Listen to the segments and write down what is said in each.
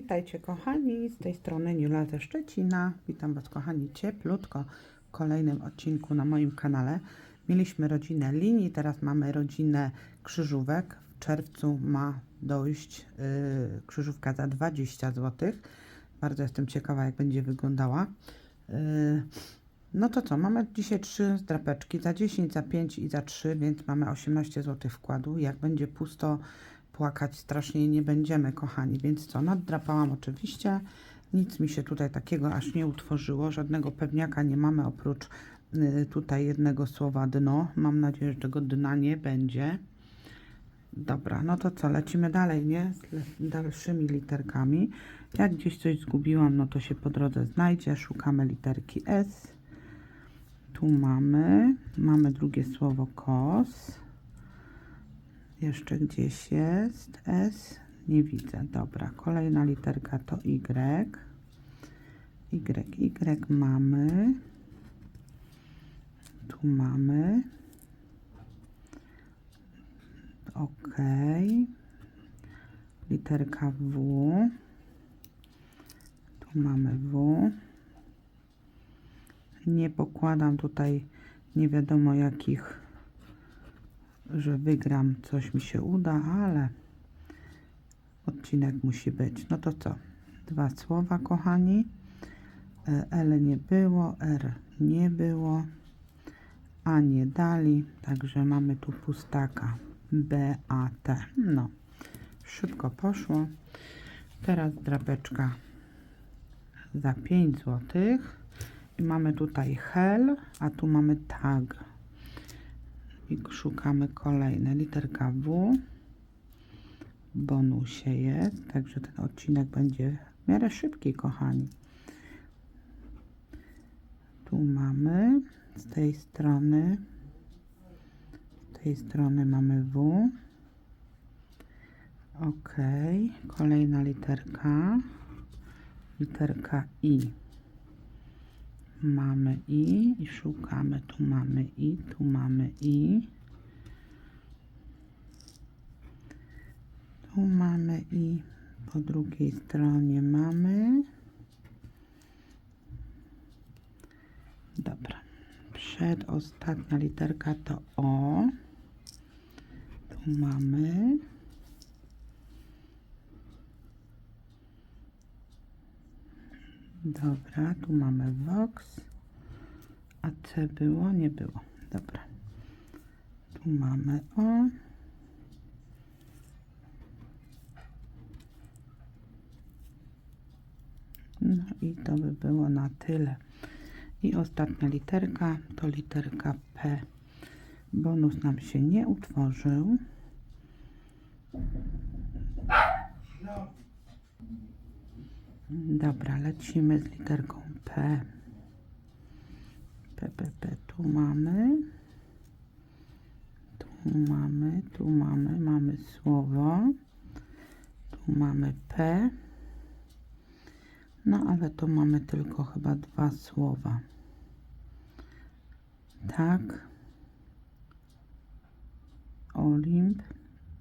Witajcie kochani, z tej strony Niula ze Szczecina. Witam Was kochani cieplutko w kolejnym odcinku na moim kanale. Mieliśmy rodzinę linii, teraz mamy rodzinę krzyżówek. W czerwcu ma dojść yy, krzyżówka za 20 zł. Bardzo jestem ciekawa jak będzie wyglądała. Yy, no to co, mamy dzisiaj trzy drapeczki, za 10, za 5 i za 3, więc mamy 18 zł wkładu. Jak będzie pusto, płakać strasznie nie będziemy, kochani. Więc co, naddrapałam oczywiście. Nic mi się tutaj takiego aż nie utworzyło. Żadnego pewniaka nie mamy oprócz y, tutaj jednego słowa dno. Mam nadzieję, że tego dna nie będzie. Dobra, no to co, lecimy dalej, nie? Z dalszymi literkami. Jak gdzieś coś zgubiłam, no to się po drodze znajdzie. Szukamy literki S. Tu mamy, mamy drugie słowo kos. Jeszcze gdzieś jest S. Nie widzę. Dobra, kolejna literka to Y. Y, Y mamy. Tu mamy. Ok. Literka W. Tu mamy W. Nie pokładam tutaj nie wiadomo jakich że wygram, coś mi się uda, ale odcinek musi być. No to co? Dwa słowa, kochani. E, L nie było, R nie było, A nie dali, także mamy tu pustaka. B, A, T. No, szybko poszło. Teraz drapeczka za 5 zł. I mamy tutaj hel, a tu mamy tag szukamy kolejne. Literka W w bonusie jest, także ten odcinek będzie w miarę szybki, kochani. Tu mamy z tej strony, z tej strony mamy W. Ok, kolejna literka, literka I. Mamy i i szukamy. Tu mamy i, tu mamy i. Tu mamy i po drugiej stronie mamy. Dobra. Przedostatnia literka to O. Tu mamy. Dobra, tu mamy Vox. A C było? Nie było. Dobra. Tu mamy O. No i to by było na tyle. I ostatnia literka to literka P. Bonus nam się nie utworzył. Dobra, lecimy z literką P. P, P, P. Tu mamy. Tu mamy, tu mamy, mamy słowo. Tu mamy P. No ale to mamy tylko chyba dwa słowa. Tak. Olimp.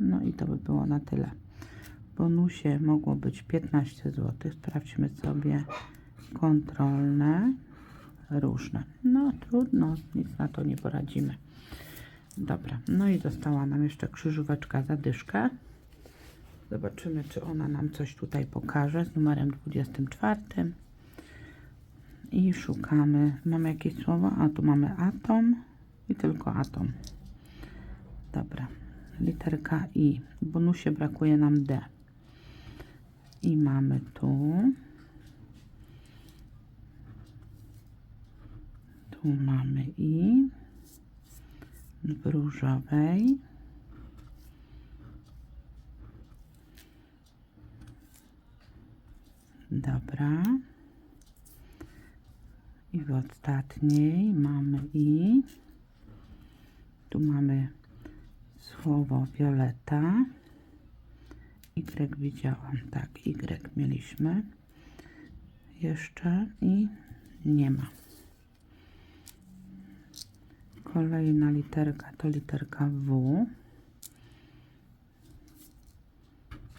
No i to by było na tyle. Bonusie mogło być 15 zł. Sprawdźmy sobie kontrolne, różne. No trudno, nic na to nie poradzimy. Dobra, no i została nam jeszcze krzyżóweczka za dyszkę. Zobaczymy, czy ona nam coś tutaj pokaże z numerem 24. I szukamy. Mamy jakieś słowo? A tu mamy atom i tylko atom. Dobra. Literka I. W bonusie brakuje nam D. I mamy tu. Tu mamy I. W różowej. Dobra. I w ostatniej mamy i. Tu mamy słowo violeta. Y widziałam, tak, Y mieliśmy jeszcze i nie ma. Kolejna literka to literka W.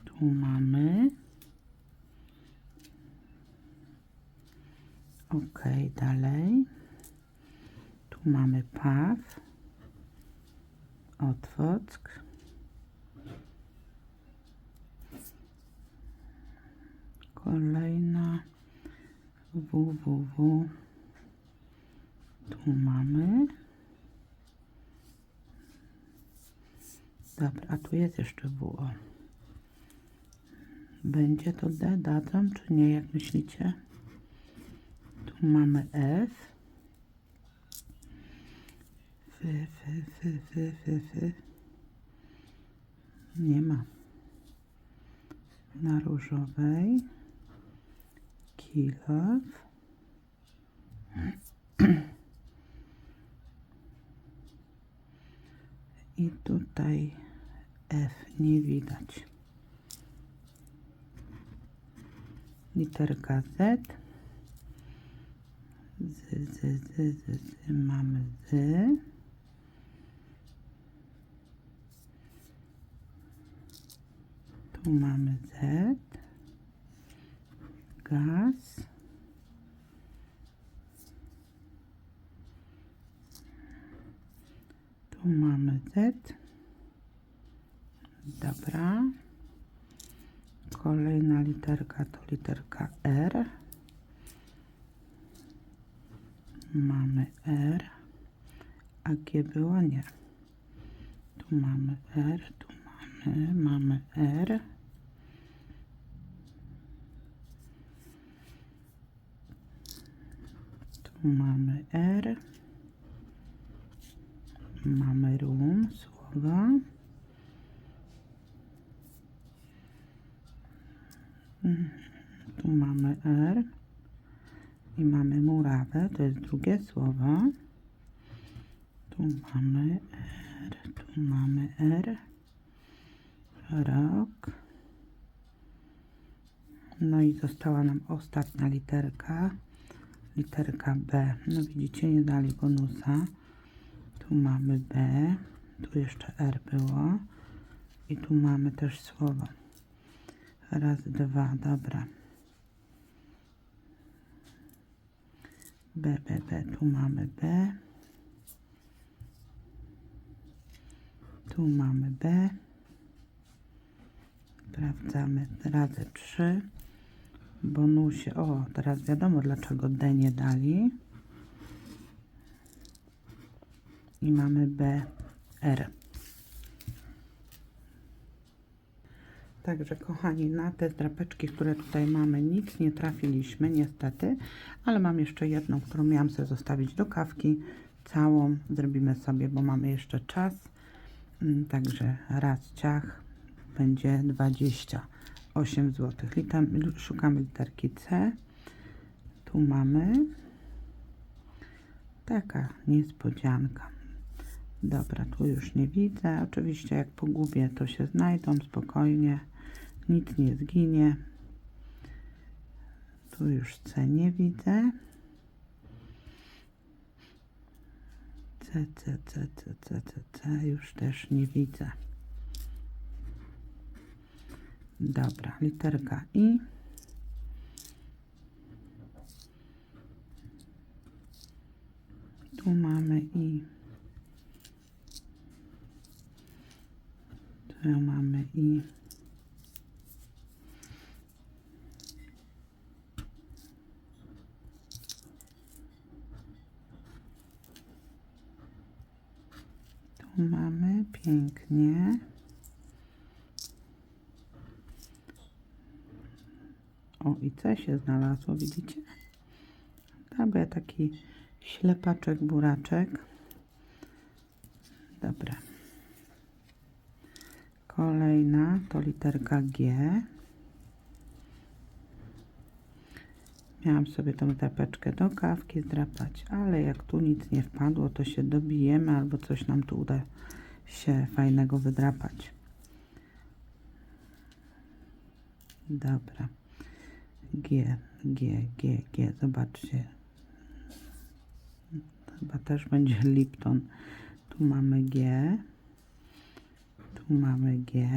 Tu mamy. Ok, dalej. Tu mamy paw, otwock. Kolejna www. Tu mamy. Dobra, a tu jest jeszcze WO. Będzie to D datą, czy nie, jak myślicie? Tu mamy F. Fy, fy, fy, fy, fy, fy. Nie ma. Na różowej. Kilow. I tutaj F nie widać. Literka Z. Z, z, z, z, z. Mamy Z. Tu mamy Z. Gaz. Tu mamy Z. Dobra. Kolejna literka to literka R. Mamy R. A G było nie. Tu mamy R, tu mamy, mamy R. mamy R. Mamy rum, słowa. Tu mamy R. I mamy murawę, to jest drugie słowo. Tu mamy R, tu mamy R. Rok. No i została nam ostatnia literka. Literka B. No widzicie, nie dali bonusa. Tu mamy B. Tu jeszcze R było. I tu mamy też słowo. Raz, dwa, dobra. B, B, B. Tu mamy B. Tu mamy B. Sprawdzamy razy 3. Bonusie. O, teraz wiadomo dlaczego D nie dali. I mamy B, R. Także kochani, na te drapeczki, które tutaj mamy, nic nie trafiliśmy niestety, ale mam jeszcze jedną, którą miałam sobie zostawić do kawki. Całą zrobimy sobie, bo mamy jeszcze czas. Mm, Także raz ciach będzie 28 zł. Litam, szukamy literki C. Tu mamy taka niespodzianka. Dobra, tu już nie widzę. Oczywiście jak pogubię, to się znajdą spokojnie. Nic nie zginie. Tu już C nie widzę. C, C, C, C, C, C, C już też nie widzę. Dobra, literka I. Tu mamy I. Tu mamy I. Tu mamy pięknie. O, i C się znalazło, widzicie? Dobra, taki ślepaczek, buraczek. Dobra. Kolejna to literka G. Miałam sobie tą drapeczkę do kawki zdrapać, ale jak tu nic nie wpadło, to się dobijemy albo coś nam tu uda się fajnego wydrapać. Dobra. G, G, G, G, zobaczcie. Chyba też będzie Lipton. Tu mamy G. Tu mamy G.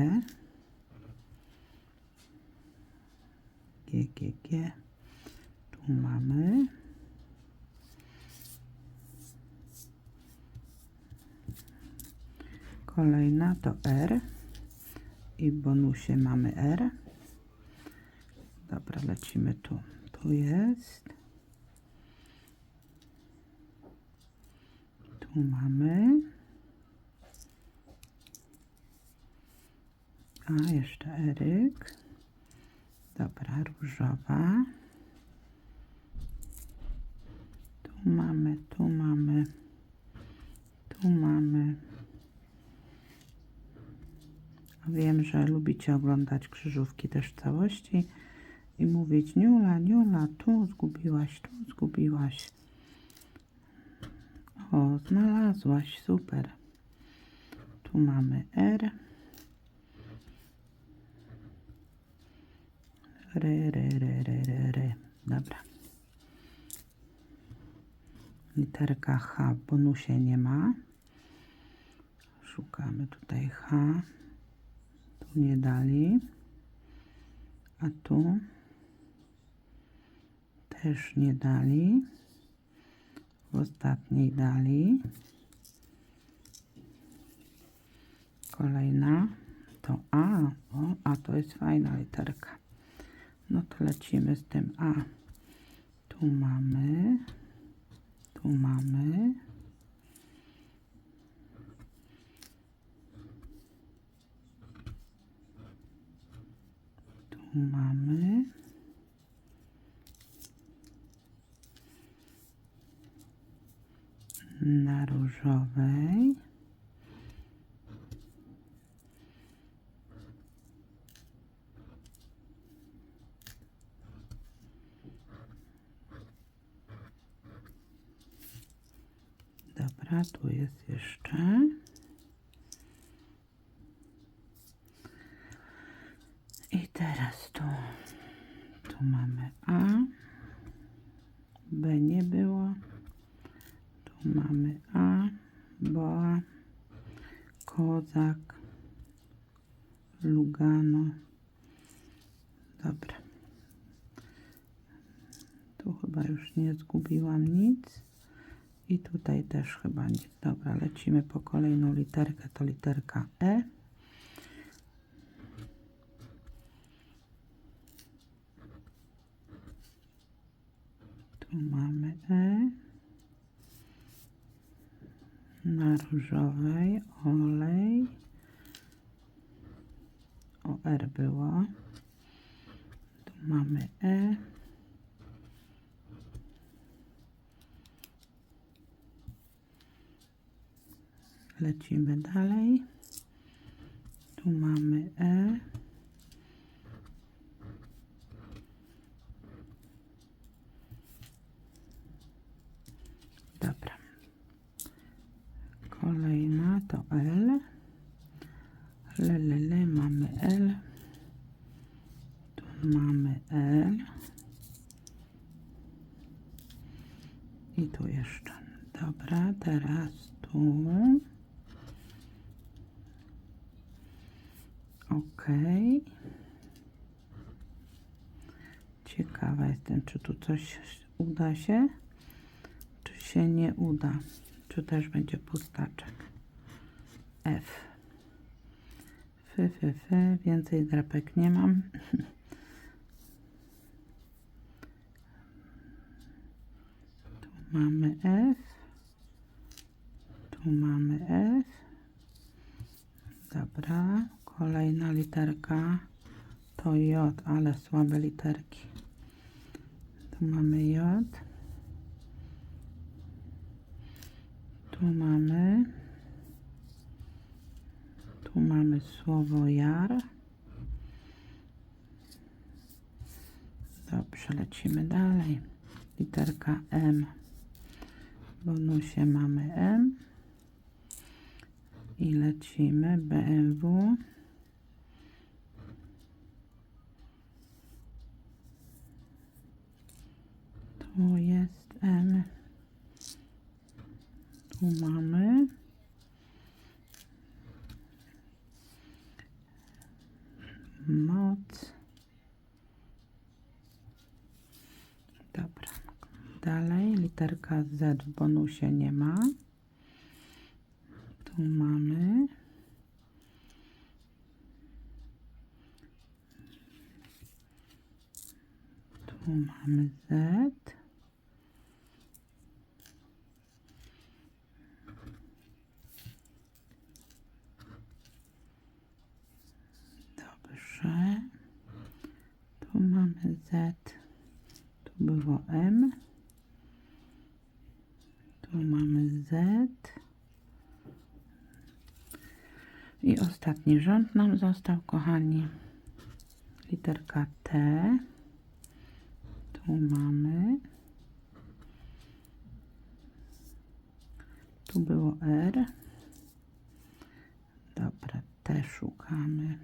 G, G, G. Tu mamy. Kolejna to R. I w bonusie mamy R. Lecimy tu. Tu jest. Tu mamy. A, jeszcze Eryk. Dobra, różowa. Tu mamy, tu mamy. Tu mamy. Wiem, że lubicie oglądać krzyżówki też w całości i mówić Niula, Niula, tu zgubiłaś, tu zgubiłaś. O, znalazłaś, super. Tu mamy R. Ry, ry, ry, ry, ry, ry. Dobra. Literka H w bonusie nie ma. Szukamy tutaj H. Tu nie dali. A tu też nie dali. W ostatniej dali. Kolejna to A. O, A to jest fajna literka. No to lecimy z tym A. Tu mamy. Tu mamy. Tu mamy. Na różowej. Dobra, tu jest jeszcze. I teraz tu, tu mamy A. B nie było. Tu mamy A, Boa, Kozak, Lugano. Dobra. Tu chyba już nie zgubiłam nic. I tutaj też chyba nic. Dobra, lecimy po kolejną literkę. To literka E. Tu mamy E. Na różowej olej. O R było. Tu mamy E. Lecimy dalej. Tu mamy E. Dobra. Kolejna to L. Lelele mamy L. Tu mamy L. I tu jeszcze. Dobra, teraz tu. Ok. Ciekawa jestem, czy tu coś uda się, czy się nie uda. Czy też będzie pustaczek. F. F, F, F. Więcej drapek nie mam. Tu mamy F. Tu mamy F. Dobra. Kolejna literka to J, ale słabe literki. Tu mamy J. Tu mamy. Tu mamy słowo jar. Dobrze, lecimy dalej. Literka M. Bonusie mamy M. I lecimy BMW. Tu jest M. Tu mamy. Moc. Literka Z w bonusie nie ma. Tu mamy. Tu mamy Z. Tu mamy Z. I ostatni rząd nam został, kochani. Literka T. Tu mamy. Tu było R. Dobra, T szukamy.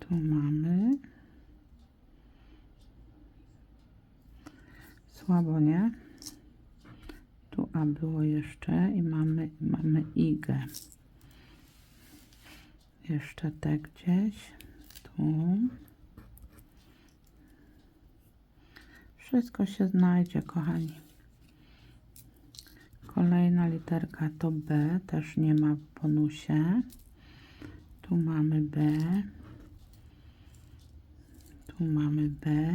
Tu mamy. Słabo, nie? A było jeszcze i mamy, mamy IG. Jeszcze te gdzieś. Tu. Wszystko się znajdzie, kochani. Kolejna literka to B, też nie ma w bonusie. Tu mamy B. Tu mamy B.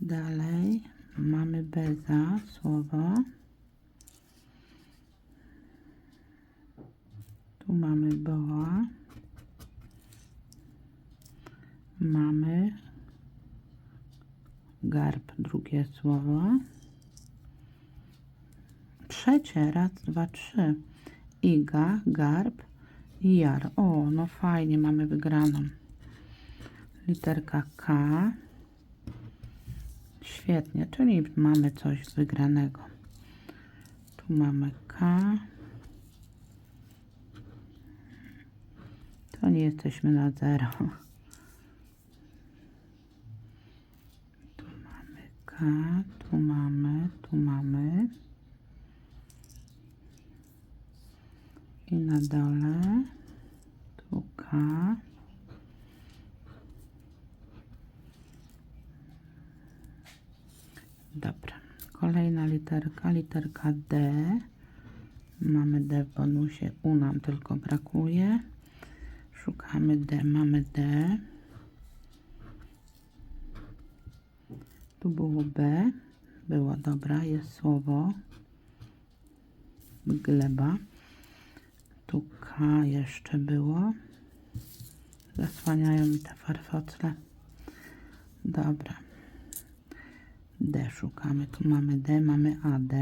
Dalej mamy beza, słowo. Tu mamy boa. Mamy garb, drugie słowo. Trzecie, raz, dwa, trzy. Iga, garb i jar. O, no fajnie, mamy wygraną. Literka K. Świetnie, czyli mamy coś wygranego. Tu mamy K. To nie jesteśmy na zero. Tu mamy K, tu mamy, tu mamy. I na dole tu K. Dobra, kolejna literka, literka D. Mamy D w bonusie, U nam tylko brakuje. Szukamy D, mamy D. Tu było B, było dobra, jest słowo. Gleba. Tu K jeszcze było. Zasłaniają mi te farfocle. Dobra. D szukamy. Tu mamy D, mamy AD.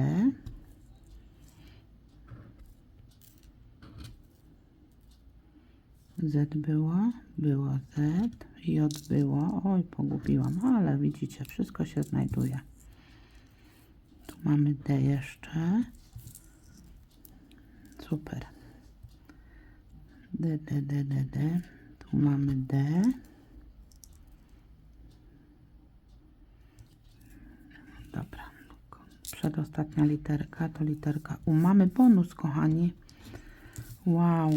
Z było, było Z, J było, oj pogubiłam, ale widzicie, wszystko się znajduje. Tu mamy D jeszcze. Super. D, D, D, D, D. Tu mamy D. Dobra. Przedostatnia literka to literka U. Mamy bonus, kochani. Wow.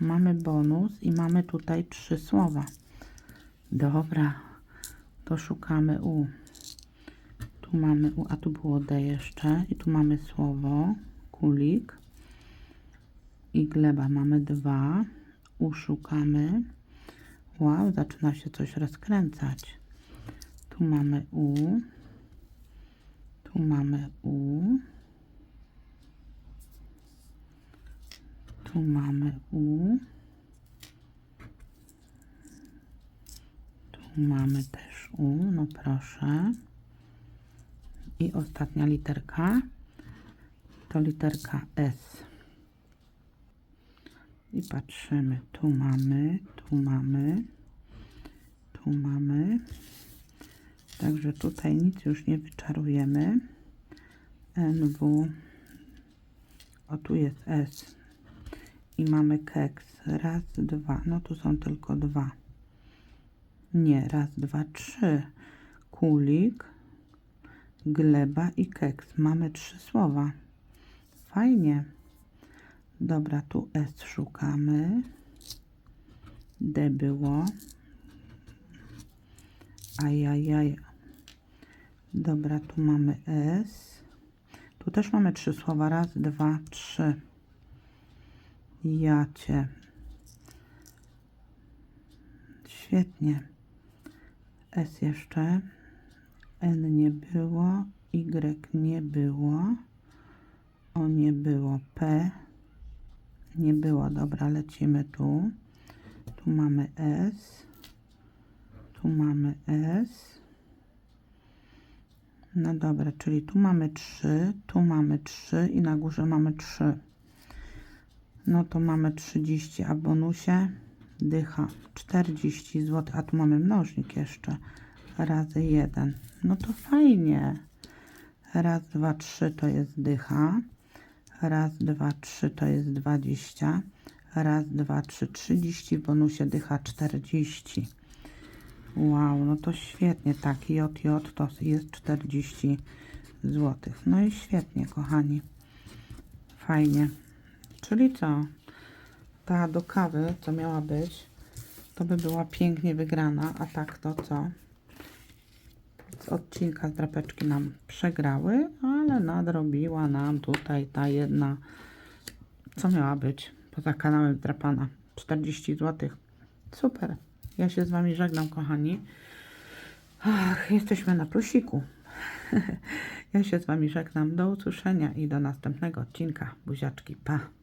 Mamy bonus i mamy tutaj trzy słowa. Dobra. To szukamy U. Tu mamy U, a tu było D jeszcze. I tu mamy słowo. Kulik. I gleba mamy dwa. U szukamy. Wow, zaczyna się coś rozkręcać. Tu mamy U. Tu mamy U. Tu mamy U. Tu mamy też U, no proszę. I ostatnia literka to literka S. I patrzymy, tu mamy, tu mamy, tu mamy. Także tutaj nic już nie wyczarujemy. NW. O, tu jest S. I mamy keks. Raz, dwa. No tu są tylko dwa. Nie, raz, dwa, trzy. Kulik, gleba i keks. Mamy trzy słowa. Fajnie. Dobra, tu S szukamy. D było. Ajajaj. Dobra, tu mamy S. Tu też mamy trzy słowa. Raz, dwa, trzy. Jacie. Świetnie. S jeszcze. N nie było. Y nie było. O nie było. P nie było. Dobra, lecimy tu. Tu mamy S. Tu mamy S. No dobra, czyli tu mamy 3, tu mamy 3 i na górze mamy 3. No to mamy 30, a w bonusie dycha 40 zł, a tu mamy mnożnik jeszcze razy 1. No to fajnie. Raz, dwa, trzy to jest dycha. Raz, dwa, trzy to jest 20. Raz, dwa, trzy, 30. W bonusie dycha 40. Wow, no to świetnie. Tak, JJ to jest 40 zł. No i świetnie, kochani. Fajnie. Czyli co? Ta do kawy, co miała być, to by była pięknie wygrana, a tak to co? Z odcinka drapeczki nam przegrały, ale nadrobiła nam tutaj ta jedna, co miała być poza kanałem drapana. 40 zł. Super. Ja się z Wami żegnam, kochani. Ach, jesteśmy na plusiku. ja się z Wami żegnam. Do usłyszenia i do następnego odcinka. Buziaczki. Pa.